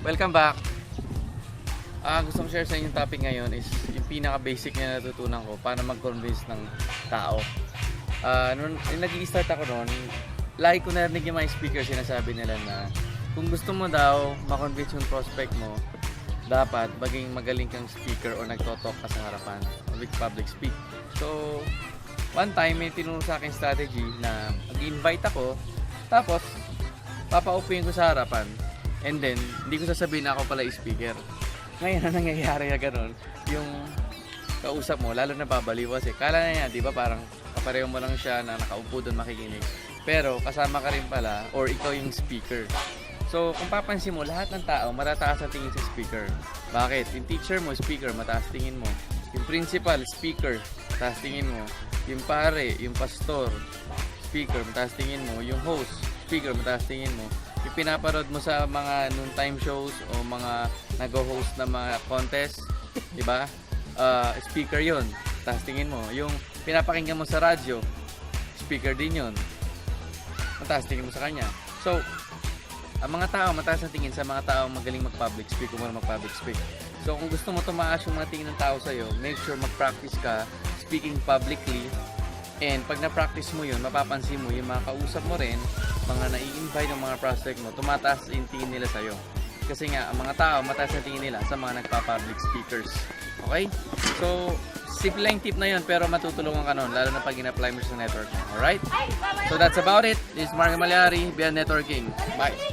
Welcome back. Ah, gusto kong share sa inyong topic ngayon is yung pinaka-basic na natutunan ko paano mag-convince ng tao. Ah, nung, nung nag-i-start ako noon, lagi ko narinig yung mga speaker sinasabi nila na kung gusto mo daw ma-convince yung prospect mo, dapat maging magaling kang speaker or nagtotalk ka sa harapan with public speak. So, one time may tinuro sa akin strategy na mag-invite ako, tapos papaupuin ko sa harapan, and then hindi ko sasabihin na ako pala speaker. Ngayon, ang nangyayari na ganun, yung kausap mo, lalo na babaliw kasi. Kala na niya, di ba, parang kapareho mo lang siya na nakaupo doon makikinig. Pero kasama ka rin pala, or ikaw yung speaker. So, kung papansin mo, lahat ng tao matataas ang tingin sa speaker. Bakit? Yung teacher mo, speaker, mataas tingin mo. Yung principal, speaker, mataas tingin mo. Yung pare, yung pastor, speaker, mataas tingin mo. Yung host, speaker, mataas tingin mo. Yung pinaparod mo sa mga noontime shows o mga nag-host na mga contest, di ba? Ah, speaker yon mataas tingin mo. Yung pinapakinggan mo sa radyo, speaker din yon mataas tingin mo sa kanya. So, ang mga tao, mataas ang tingin sa mga tao magaling mag-public speak kung mag-public speak. So, kung gusto mo tumaas yung mga tingin ng tao sa'yo, make sure mag-practice ka speaking publicly. And pag na-practice mo yun, mapapansin mo yung mga kausap mo rin, mga nai-invite ng mga prospect mo, tumataas yung tingin nila sa'yo. Kasi nga, ang mga tao, mataas ang tingin nila sa mga nagpa-public speakers. Okay? So, simple lang tip na yun, pero matutulungan ka nun, lalo na pag in-apply mo sa network. Alright? So, that's about it. This is Mark Malyari, Beyond Networking. Bye!